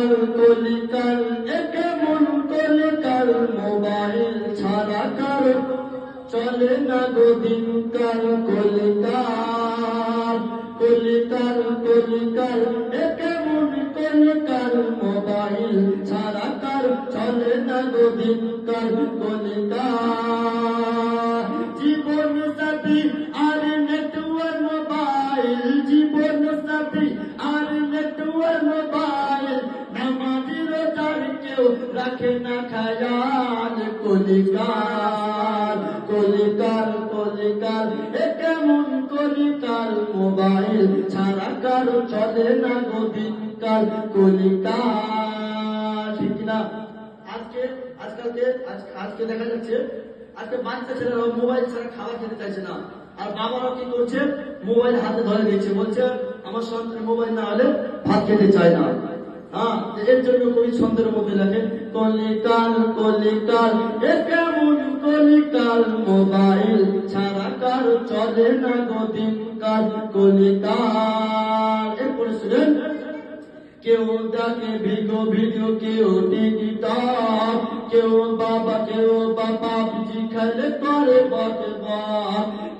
কলিকাল কলিকাল এ কেমন কলিকাল মোবাইল ছাড়া কারও চলে না গো দিনকাল কলিকাল কলিকাল কলিকাল এ কেমন কলিকাল মোবাইল ছাড়া কারও চলে না গো দিনকাল কলিকাল জীবন সাথী আর নেটওয়ার্ক মোবাইল জীবন সাথী আর নেটওয়ার্ক মোবাইল রাখে খায়াল কলিকাল কলিকাল এ কেমন কলিকাল মোবাইল? ছাড়া কারও চলে না গদিনকাল কলিকাল ঠিক না আজকে, আজকালকে আজকে দেখা যাচ্ছে, আজকে বাচ্চা ছেলেরা মোবাইল ছাড়া খাবার খেতে চাইছে না। আর বাবারা কি করছে? মোবাইল হাতে ধরে দিয়েছে। বলছে, আমার সন্তান মোবাইল না হলে ভাত খেতে চায় না। হ্যাঁ এর জন্য কবি ছন্দের মধ্যে লেখেন কলিকাল কেউ ডাকে ভিগো ভিডিও, কেউ টিকটক, কেউ বাবা কেউ বাবা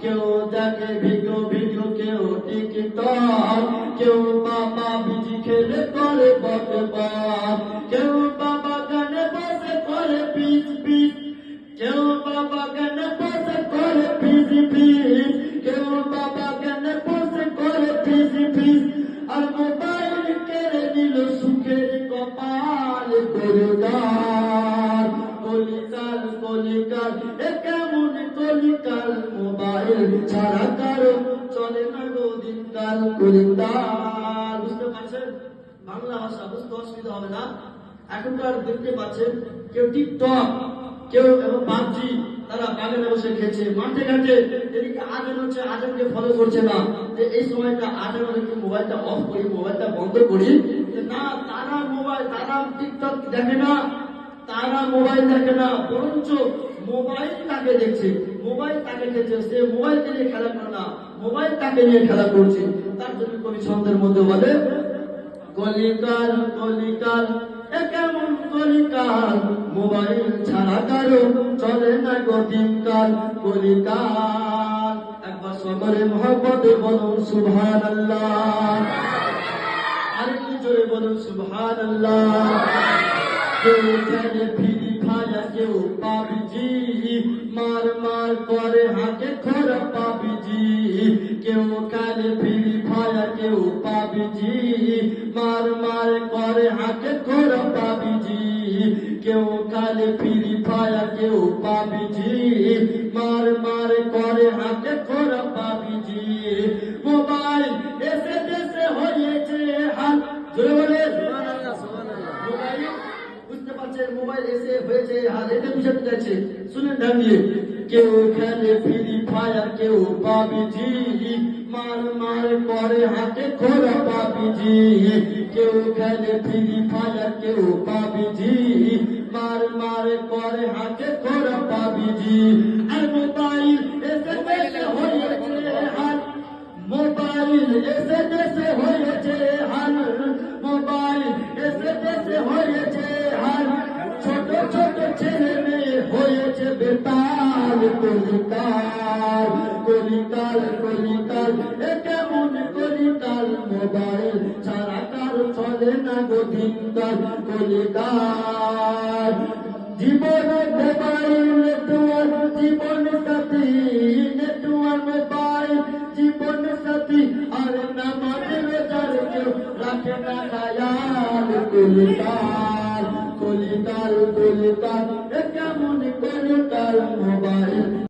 কেউ ডাকে ভিগো ভিডিও, কেউ কেউ বাবা বিজি খেলে করে বটে কেউ বাবা গানে বসে করে পিচ পিচ। কেউ বাবা গানে বসে করে পিচ পিচ। কেউ বাবা গানে বসে করে পিচ পিচ। আর মোবাইল কেড়ে নিল সুখের কপাল কলিকাল কলিকাল কলিকাল এ কেমন কলিকাল মোবাইল? ছাড়া কারও চলে না দিনকাল কলিকাল বুঝতে পারছেন? বাংলা ভাষা বুঝতে অসুবিধা হবে না। এখনকার দেখতে পাচ্ছেন, কেউ টিকটক, কেউ এবং পাবজি, তারা বাগানে বসে খেয়েছে মাঠে ঘাটে। এদিকে আজান হচ্ছে, আজানকে ফলো করছে না। যে এই সময়টা আজান হলে মোবাইলটা অফ করি, মোবাইলটা বন্ধ করি? না, তারা মোবাইল, তারা টিকটক দেখে না। তারা মোবাইল দেখে না, বরঞ্চ মোবাইল তাকে দেখছে। মোবাইল তাকে খেলছে সে মোবাইলকে নিয়ে খেলা করে না, মোবাইল তাকে নিয়ে খেলা করছে। তার জন্য কবি ছন্দের মধ্যে বলে কলিকাল কলিকাল কেমন কলিকাল মোবাইল ছাড়া কারও চলে না গতিকাল কলিকাল একবার সকলে মহব্বতে বলুন সুবহান আল্লাহ আরেকটু জোরে বলুন সুবহান আল্লাহ কেউ খেলে ফিরি খায়া কেউ পাবিজি মার মার করে হাতে খোরা পাবিজি কেউ খেলে ফিরি খায়া কেউ পাবিজি মার মার করে হাতে খোরা পাবিজি কেউ খেলে ফিরি খায়া কেউ পাবিজি মার মার করে হাতে খোরা পাবিজি মোবাইল এসে দেশে হয়েছে হাত জোরে বলে মোবাইল পারছেন মোবাইল এসে হয়েছে আর বুঝাতে চাইছে শুনে ধ্যান কেউ খেলে ফ্রি ফায়ার কেউ পাবিজি মার মার করে হাতে খোরা পাবিজি। কেউ খেলে ফ্রি ফায়ার কেউ পাবিজি মার মার করে হাতে খোরা পাবিজি। আর মোবাইল এসে হয়েছে হাত। মোবাইল এসে বেতাল কলিকাল কলিকাল কলিকাল এ কেমন কলিকাল মোবাইল? ছাড়া কার চলে না গতিকাল কলিকাল জীবন মোবাইল, নেটওয়ার্ক, জীবন সাথী, নেটওয়ার্ক মোবাইল। জীবন সাথী, আর নামাজের রোজার কেউ রাখে না খায়াল কলিকাল কলিকাল কলিকাল தரும்